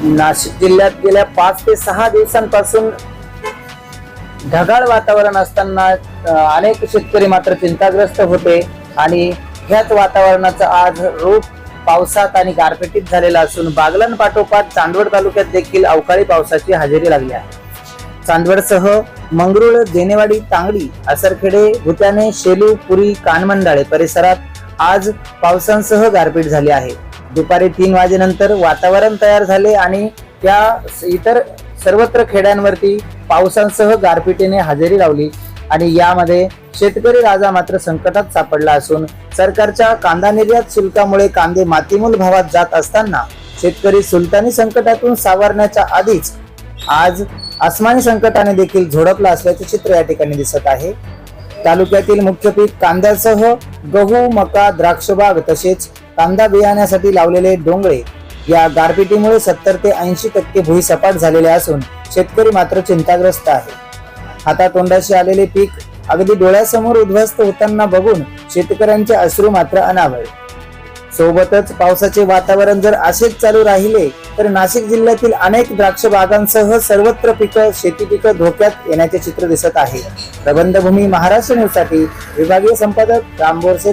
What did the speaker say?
नाशिक जिल्ह्यात गेल्या पाच ते सहा दिवसांपासून ढगाळ वातावरण असताना अनेक शेतकरी मात्र चिंताग्रस्त होते आणि ह्याच वातावरणाचं आज रूप पावसात आणि गारपेटीत झालेलं असून बागलन पाठोपाठ चांदवड तालुक्यात देखील अवकाळी पावसाची हजेरी लागली आहे. चांदवडसह मंगरुळ जेनेवाडी तांगडी असरखेडे भुत्याने शेलू पुरी कानमंडाळे परिसरात आज पावसांसह गारपीट झाली आहे. दुपारी तीन वाजेनंतर वातावरण तयार झाले आणि त्या इतर सर्वत्र खेड्यांवरती पावसांसह गारपिटीने हजेरी लावली. आणि यामध्ये शेतकरी राजा मात्र संकटात सापडला असून सरकारच्या कांदा निर्यात शुल्कामुळे कांदे मातीमूल भावात जात असताना शेतकरी सुलतानी संकटातून सावरण्याच्या आधीच आज आसमानी संकटाने देखील झोडपला असल्याचे चित्र या ठिकाणी दिसत आहे. तालुक्यातील मुख्य पीक कांद्यासह गहू मका द्राक्षबाग तसेच कांदा बियाण्यासाठी लावलेले डोंगळे या गारपिटीमुळे सत्तर ते ऐंशी टक्के भुईसपाट झालेले असून शेतकरी मात्र चिंताग्रस्त आहे. हातातोंडाशी आलेले पीक अगदी डोळ्यासमोर उद्ध्वस्त होताना बघून शेतकऱ्यांचे अश्रू मात्र अनावळे. सोबतच पावसाचे वातावरण जर असेच चालू राहिले तर नाशिक जिल्ह्यातील अनेक द्राक्ष बागांसह सर्वत्र पिकं शेती पिकं धोक्यात येण्याचे चित्र दिसत आहे. प्रबंधभूमी महाराष्ट्र न्यूजसाठी विभागीय संपादक राम बोरसे